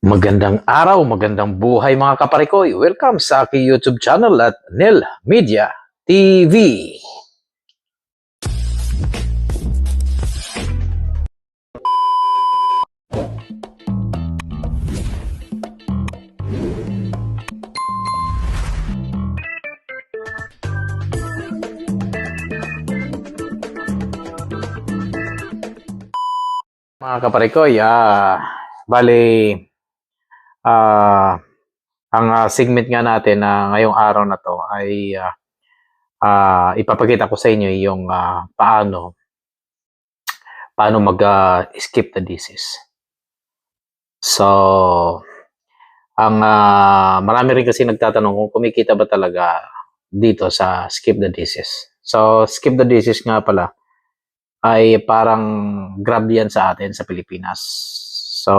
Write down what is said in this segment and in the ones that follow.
Magandang araw, magandang buhay mga kaparikoy. Welcome sa aking YouTube channel at Nel Media TV. Mga kaparikoy, ah, bali, ah, ang ah, segment nga natin na ngayong araw na to ay ah, ah, ipapakita ko sa inyo yung ah, paano paano mag ah, skip the disease. So, ang ah, marami rin kasi nagtatanong kung kumikita ba talaga dito sa skip the disease. So, skip the disease nga pala ay parang grab yan sa atin sa Pilipinas. So,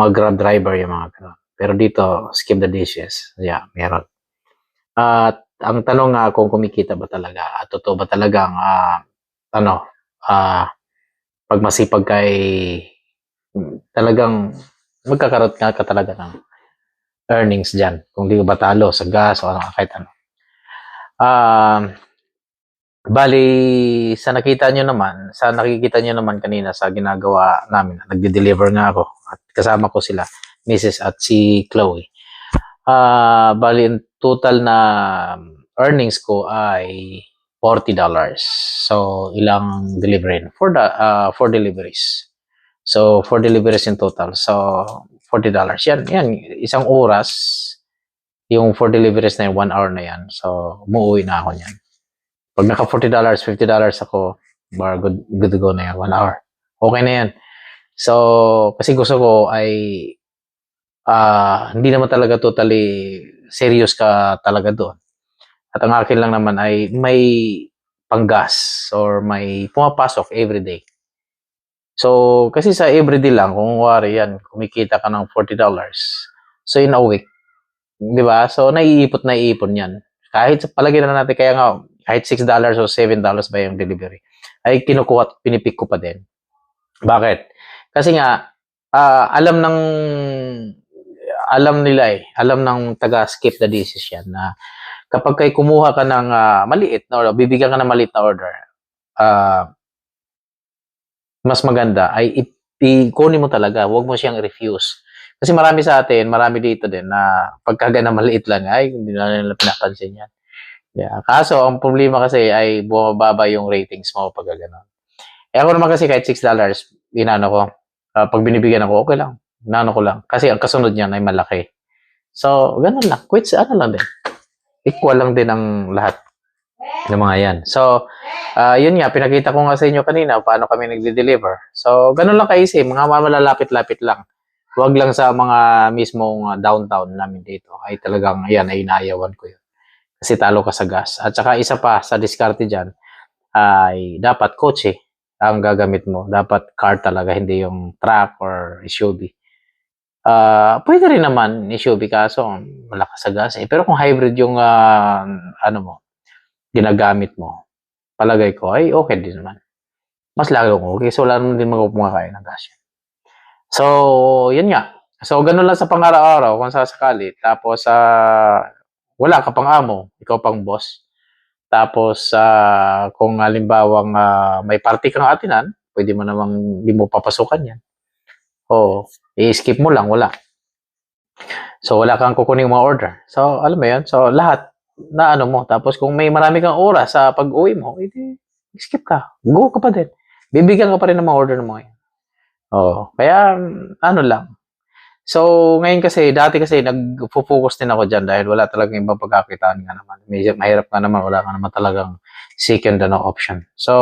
mga grab driver yung mga ganun. Pero dito, skip the dishes. Yeah, meron. At ang tanong nga kung kumikita ba talaga, at totoo ba talagang, ah, ano, ah, pag masipag kay, mm, talagang magkakaroon nga ka talaga ng earnings dyan. Kung di ba talo sa gas o ano, kahit ano. Ah, bali, sa nakita nyo naman, sa nakikita nyo naman kanina sa ginagawa namin, nagde-deliver nga ako at kasama ko sila, Mrs. at si Chloe. Ah, bali, total na earnings ko ay $40. So, ilang delivery? For the ah, four deliveries. So, four deliveries in total. So, $40. Yan, yan, isang oras, yung four deliveries na yun, one hour na yan. So, umuwi na ako niyan. Pag naka $40, $50 ako, bar good, good to go na yan, one hour. Okay na yan. So, kasi gusto ko ay ah hindi naman talaga totally serious ka talaga doon. At ang akin lang naman ay may panggas or may pumapasok everyday. So, kasi sa everyday lang, kung wari yan, kumikita ka ng $40, so in a week, di ba? So, naiipot na iipon yan. Kahit sa palagay na natin, kaya nga, kahit $6 o $7 ba yung delivery, ay kinukuha at pinipik ko pa din. Bakit? Kasi nga, ah, alam ng alam nila eh, alam ng taga skip the yan na kapag kay kumuha ka ng ah, maliit na order, bibigyan ka ng maliit na order, ah, mas maganda ay i-kunin mo talaga, huwag mo siyang refuse. Kasi marami sa atin, marami dito din na pagkaga na maliit lang, ay hindi na nila pinapansin yan. Yeah. Kaso, ang problema kasi ay bumababa yung ratings mo pag gano'n. Eh ako naman kasi kahit $6, inano ko, ah, pag binibigyan ako, okay lang. Inano ko lang. Kasi ang kasunod niyan ay malaki. So, ganun lang. Quits, ano lang din. Equal lang din ang lahat ng mga yan. So, ah, yun nga, pinakita ko nga sa inyo kanina paano kami nagde-deliver. So, ganun lang kaisi. Mga malalapit-lapit lang. Huwag lang sa mga mismong ah, downtown namin dito. Ay talagang, ayan, ay inaayawan ko yun. Kasi talo ka sa gas. At saka isa pa, sa diskarte dyan, ay dapat kotse ang gagamit mo. Dapat car talaga, hindi yung truck or SUV. Ah, pwede rin naman SUV kaso malakas sa gas eh. Pero kung hybrid yung ah, ano mo, ginagamit mo, palagay ko ay okay din naman. Mas lalo ko, okay. So, wala naman din magpapakain ng gas. So, yun nga. So, ganun lang sa pang-araw-araw kung sasakali. Tapos, sa wala ka pang amo, ikaw pang boss. Tapos, ah, kung halimbawang ah, may party kang atinan, pwede mo namang hindi mo papasukan yan. O, i-skip mo lang, wala. So, wala kang kukuning mga order. So, alam mo yan? So, lahat na ano mo. Tapos, kung may marami kang oras sa pag-uwi mo, edi, skip ka. Go ka pa din. Bibigyan ka pa rin ng mga order mo. Oo. Kaya, mm, ano lang. So, ngayon kasi, dati kasi, nag-focus din ako dyan dahil wala talagang ibang pagkakitaan nga naman. Medyo mahirap nga naman, wala ka naman talagang second ano, option. So,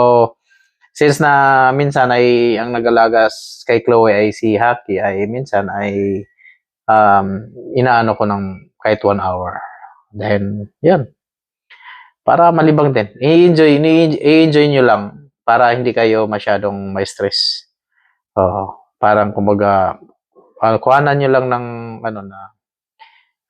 since na minsan ay ang nagalagas kay Chloe ay si Haki, ay minsan ay um, inaano ko ng kahit one hour. Then, yun. Para malibang din. I-enjoy, i-enjoy nyo lang para hindi kayo masyadong may stress. Oo. parang kumbaga, uh, kuhanan nyo lang ng ano na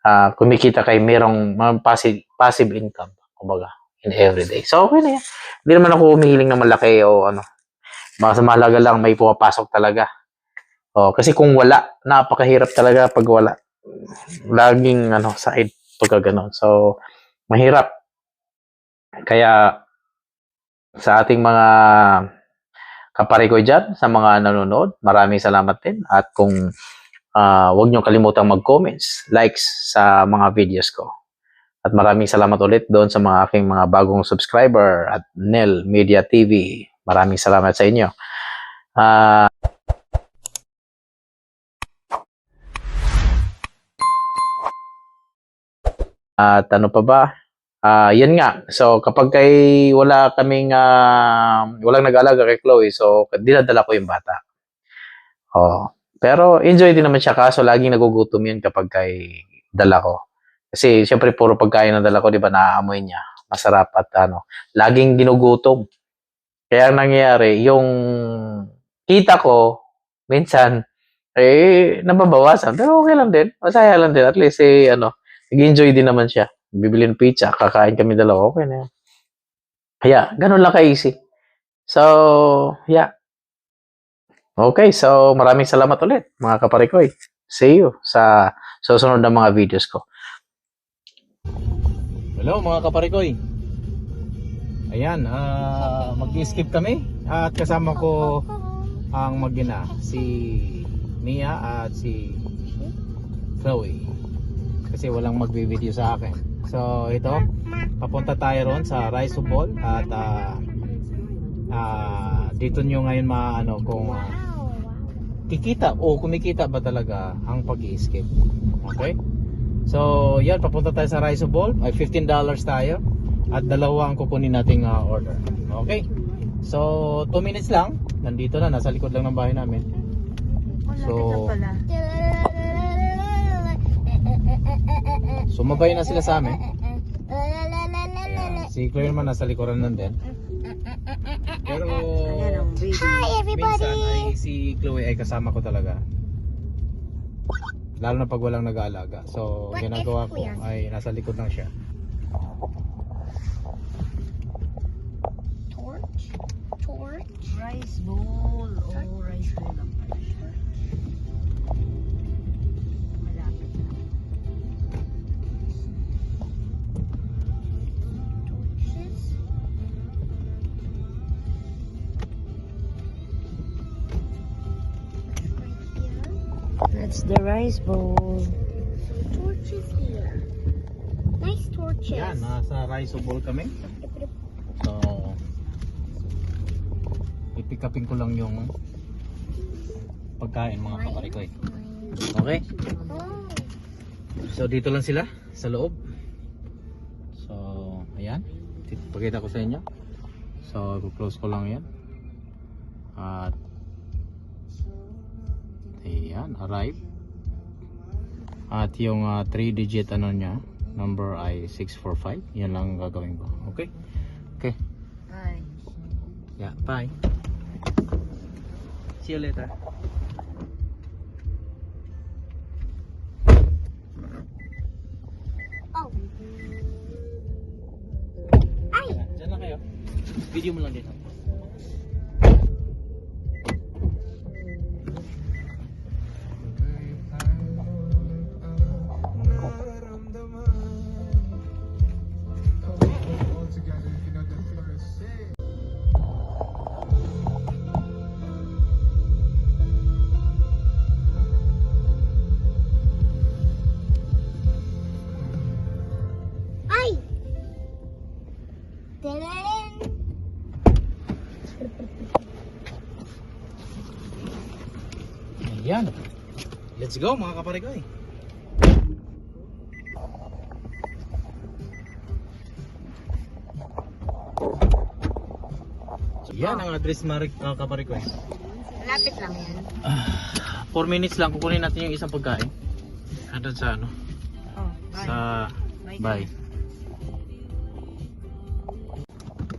ah, kumikita kay merong passive, passive income. Kumbaga, in everyday. So, okay na yan. Hindi naman ako humihiling na malaki o ano. Basta mahalaga lang may pumapasok talaga. Oh, kasi kung wala, napakahirap talaga pag wala. Laging ano, sakit pag gano'n. So, mahirap. Kaya sa ating mga kapare ko dyan, sa mga nanonood, maraming salamat din. At kung ah, huwag niyo kalimutang mag-comments, likes sa mga videos ko. At maraming salamat ulit doon sa mga aking mga bagong subscriber at Nel Media TV. Maraming salamat sa inyo. Ah, At ano pa ba? Ah, yan nga. So kapag kay wala kaming ah, walang nag-alaga kay Chloe, so dinadala ko yung bata. Oh. Pero enjoy din naman siya kaso laging nagugutom yan kapag kay dala ko. Kasi syempre puro pagkain ng dala ko, 'di ba, naaamoy niya. Masarap at ano, laging ginugutom. Kaya ang nangyayari, yung kita ko minsan eh nababawasan. Pero okay lang din. Masaya lang din. At least eh ano, nag-enjoy din naman siya. Bibili ng pizza, kakain kami dalawa, okay na yan. Kaya, ganun lang ka-easy. So, yeah. Okay, so maraming salamat ulit, mga kaparikoy. See you sa susunod na mga videos ko. Hello, mga kaparikoy. Ayan, ah mag-skip kami at kasama ko ang magina, si Mia at si Chloe. Kasi walang magbibideo sa akin. So, ito, papunta tayo ron sa Rice Ball at ah ah, dito nyo ngayon maano kung ah, kikita o kumikita ba talaga ang pag skip Okay? So, yan, papunta tayo sa Rice Ball. Ay, $15 tayo. At dalawa ang kukunin nating ah, order. Okay? So, 2 minutes lang. Nandito na, nasa likod lang ng bahay namin. So, sumabay na sila sa amin. Si Chloe naman nasa likuran lang din. Pero, Hi minsan ay si Chloe ay kasama ko talaga. Lalo na pag walang nag-aalaga. So, What ginagawa ko kuya? ay nasa likod lang siya. Torch? Torch? Rice bowl. Oh, rice bowl lang pala. Malapit That's the rice bowl. Torches here. Nice torches. Yan, nasa rice bowl kami. So, ipick upin ko lang yung pagkain mga kaparikoy. Okay? Oh. So dito lang sila sa loob. So ayan. Pakita ko sa inyo. So close ko lang 'yan. At ayan, arrive. At yung 3 digit ano niya, number ay 645. Yan lang ang gagawin ko. Okay? Okay. Ay. Yeah, bye. See you later. Oh. Ay! Diyan lang kayo. Video mo lang dito. Let's go mga kapare ko eh. So, yan ang address mga mga kapare ko eh. Malapit lang yan. 4 minutes lang kukunin natin yung isang pagkain. Andun sa ano? Oh, bye. Sa Bye. bye.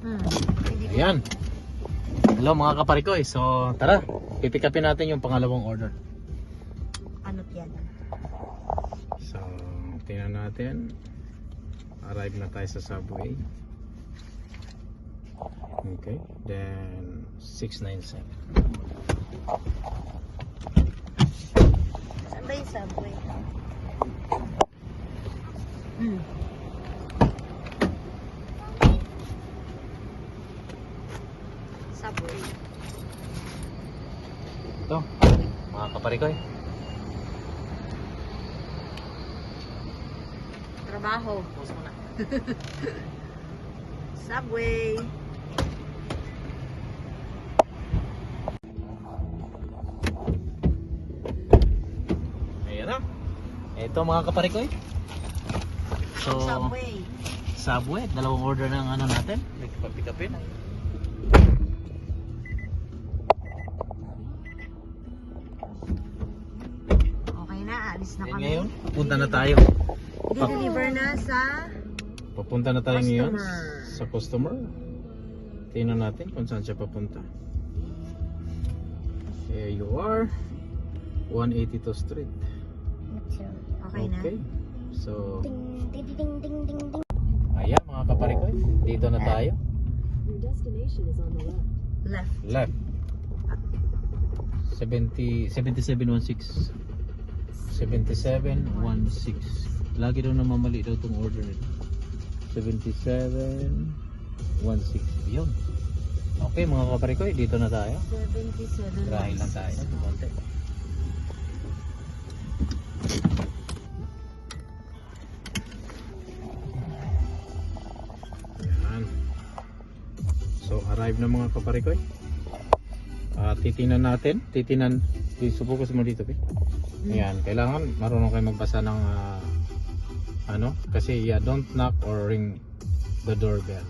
Hmm. Ayan. Hello mga kapare ko eh. So tara, pipikapin natin yung pangalawang order. Natin. Arrive na tayo sa subway. Okay. Then, 697. Subway. Hmm. Subway. Ito, mga kaparikoy. Trabaho. Subway. Ayan. Ito mga kaparikoy. So, Subway. Subway, dalawang order ng ano natin. Nagpapick upin. Okay na, alis na kami. ngayon, punta na tayo. Di-deliver na sa Papunta na tayo ngayon Customer. sa customer. Tingnan natin kung saan siya papunta. Here you are. 182 Street. Okay na. Okay. So, Ding, ding, ding, ding, ding, ding. ayan mga kaparikoy. Dito na tayo. Left. Left. 70, 7716. 7716. Lagi daw namamali daw itong order nito. 7716. Yun. Okay mga kaparikoy, dito na tayo. 77. Grahe lang tayo. Konti. Yan. So, arrive na mga kaparikoy. Ah, titingnan natin. Titingnan. Subukas mo dito, Pi. Ayan. Kailangan marunong kayo magbasa ng ah, ano. Kasi, yeah, don't knock or ring the doorbell.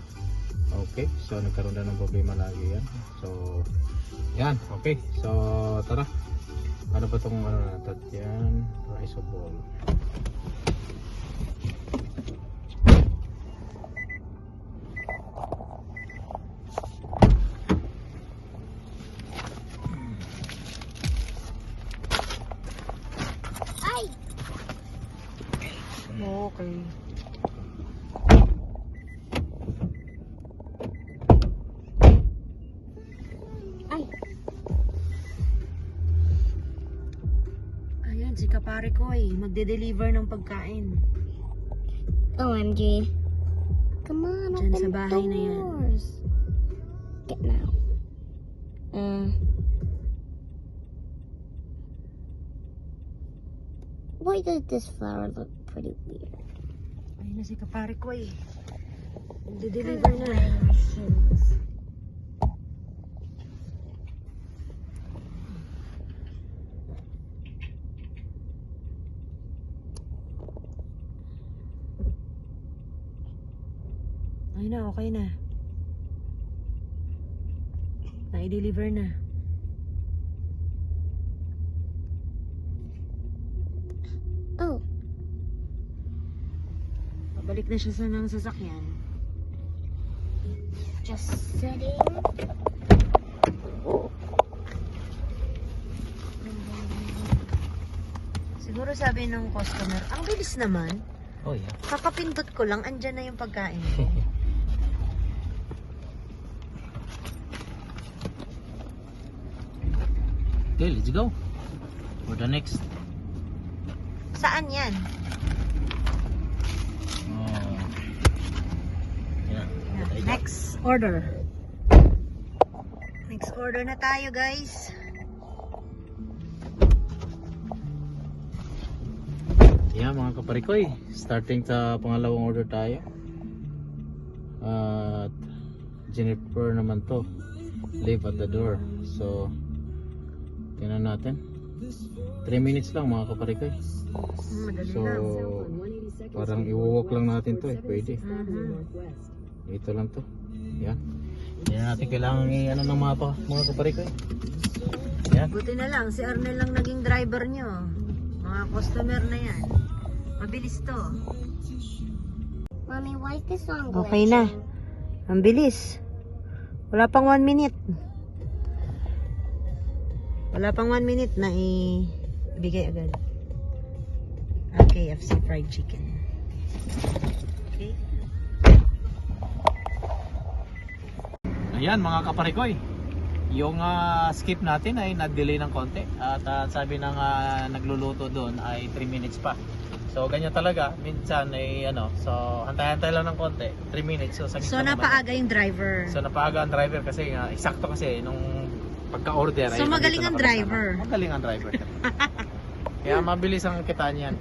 Okay. So, nagkaroon na ng problema lagi yan. So, yan. Okay. So, tara. Ano ba itong ano natin? Yan. Rice of ball. Kapare ko eh. Magde-deliver ng pagkain. OMG. Come on, Diyan open sa bahay na yan. doors. Get now. Uh, why does this flower look pretty weird? Ayun na si kapare ko eh. Magde-deliver na. Ayun na, okay na. Na-deliver na. Oh, Pabalik na siya sa ng sasakyan. just sitting. Siguro sabi ng customer, ang bilis naman. Oh, yeah. Kakapindot ko lang, andyan na yung pagkain ko. let's go. For the next. Saan yan? Oh. Yeah, Next order. Next order na tayo guys. Yeah, mga kaparikoy. Starting sa pangalawang order tayo. At Jennifer naman to. Leave at the door. So, tingnan natin. 3 minutes lang mga kaparikoy. Madali So, parang iwawalk lang natin to eh. Pwede. Dito lang to. Yan. Hindi na natin kailangan i-ano ng mapa mga kaparikoy. Yan. Buti na lang, si Arnel lang naging driver nyo. Mga customer na yan. Mabilis to. Mommy, why is this song glitching? Okay na. Ang bilis. Wala pang one minute. Wala pang one minute na ibigay agad. Ang KFC fried chicken. Okay. Ayan mga kaparikoy. yung ah, skip natin ay na-delay ng konti at ah, sabi ng ah, nagluluto doon ay 3 minutes pa. So ganyan talaga, minsan ay ano, so hantay-hantay lang ng konti, 3 minutes. So, So, napaaga yung driver. So napaaga ang driver kasi nga eksakto kasi nung pagka-order So, ay magaling nandito ang sa- driver. Magaling ang driver. Kaya mabilis ang kitaan yan.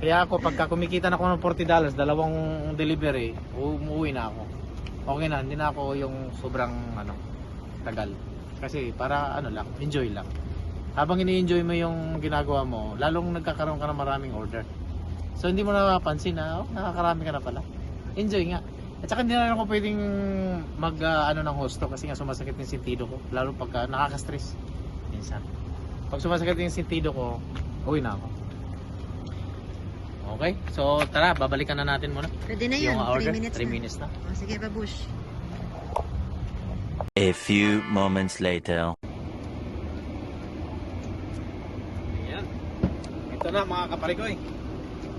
Kaya ako pagka kumikita na ako ng 40 dollars, dalawang delivery, umuwi na ako. Okay na, hindi na ako yung sobrang ano, tagal. Kasi para ano lang, enjoy lang. Habang ini-enjoy mo yung ginagawa mo, lalong nagkakaroon ka ng maraming order. So hindi mo na mapapansin na, oh, nakakarami ka na pala. Enjoy nga. At saka hindi na ako pwedeng mag ah, ano ng hosto kasi nga sumasakit yung sentido ko. Lalo pagka nakaka-stress. Minsan. Pag sumasakit yung sentido ko, uwi na ako. Okay? So tara, babalikan na natin muna. Pwede na yun. yung 3 order. minutes 3 na. minutes na. Oh, sige, babush. A few moments later. Ayan. Ito na mga kaparikoy.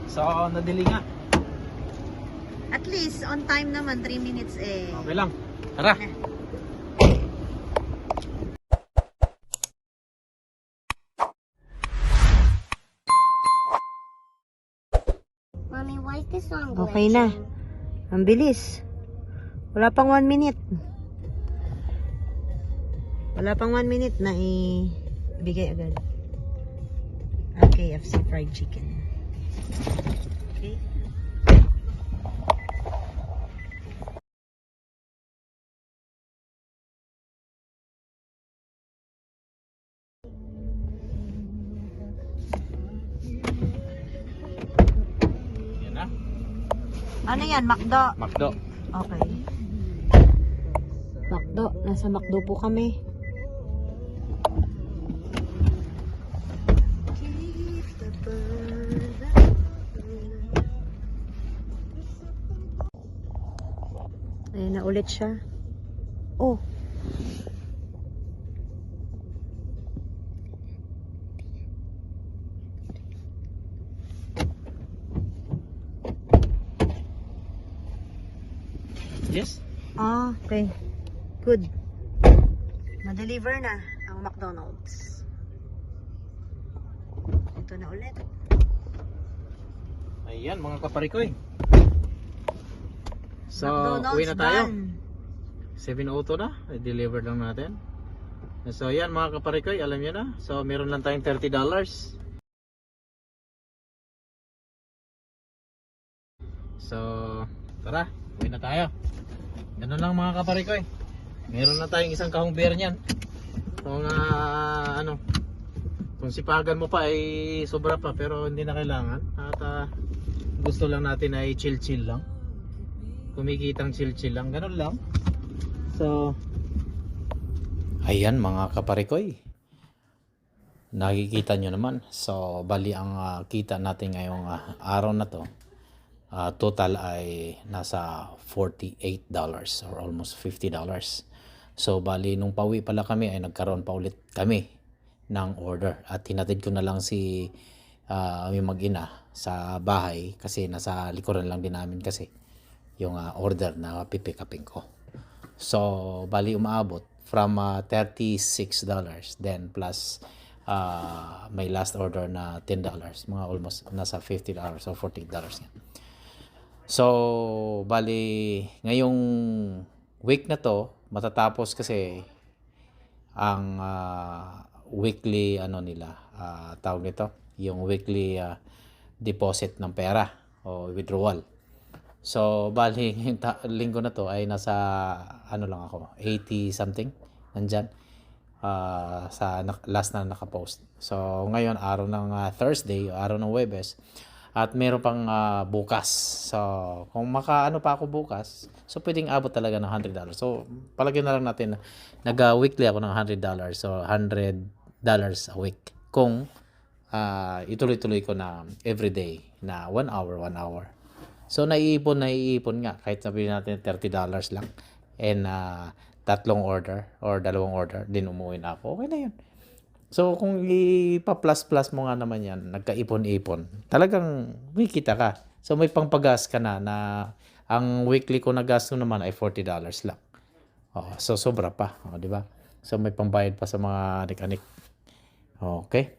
So, nadili nga. At least, on time naman, 3 minutes eh. Okay lang. Tara. Mommy, why is this song Okay na. glitching? Ang bilis. Wala pang 1 minute. Wala pang 1 minute na ibigay agad. Ang KFC fried chicken. Ano yan? McDo? Macdo. Okay. McDo. Nasa McDo po kami. Ayan na ulit siya. Oh. Yes? Ah, okay. Good. Na-deliver na ang McDonald's. Ito na ulit. Ayan mga kaparikoy. So, McDonald's uwi na tayo. bun. 7.02 na. I-deliver lang natin. So, yan mga kaparikoy. Alam nyo na. So, meron lang tayong $30. So, tara. Uwi na tayo. Ganun lang mga kaparikoy. Meron na tayong isang kahong beer niyan. Kung ah, ano, kung sipagan mo pa ay sobra pa pero hindi na kailangan. At ah, gusto lang natin ay chill-chill lang. Kumikitang chill-chill lang. Ganun lang. So, Ayan mga kaparikoy. Nakikita nyo naman. So, bali ang ah, kita natin ngayong ah, araw na to. Ah, total ay nasa $48 or almost $50. So, bali nung pauwi pala kami ay nagkaroon pa ulit kami ng order. At hinatid ko na lang si ah, aming mag-ina sa bahay kasi nasa likuran lang din namin kasi yung ah, order na pipick upin ko. So, bali umaabot from uh, $36 then plus uh, may last order na $10 mga almost nasa $50 or $40 yan. So, bali ngayong week na to matatapos kasi ang uh, weekly ano nila uh, tawag nito yung weekly uh, deposit ng pera o withdrawal So, bali, ngayong linggo na to ay nasa, ano lang ako, 80 something, nandyan, ah, sa nak- last na nakapost. So, ngayon, araw ng ah, Thursday, araw ng Webes, at meron pang ah, bukas. So, kung makaano pa ako bukas, so pwedeng abot talaga ng $100. So, palagyan na lang natin na nag-weekly ako ng $100. So, $100 a week. Kung ah, ituloy-tuloy ko na everyday na 1 hour, 1 hour. So naiipon, naiipon nga kahit sabihin natin $30 lang and ah, tatlong order or dalawang order din umuwi na ako. Okay na 'yun. So kung ipa-plus-plus mo nga naman 'yan, nagkaipon-ipon. Talagang may kita ka. So may pangpagas ka na na ang weekly ko na gasto naman ay $40 lang. Oh, so sobra pa, oh, 'di ba? So may pambayad pa sa mga anik-anik. Okay.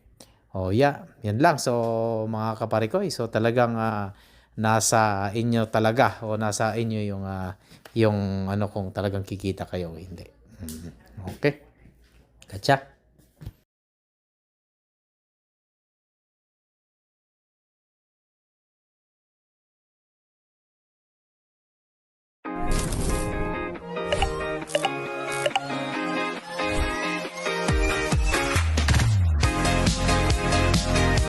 Oh, yeah. Yan lang. So mga kaparikoy, so talagang ah, nasa inyo talaga o nasa inyo yung ah, yung ano kung talagang kikita kayo o hindi. Mhm. Okay. Gotcha.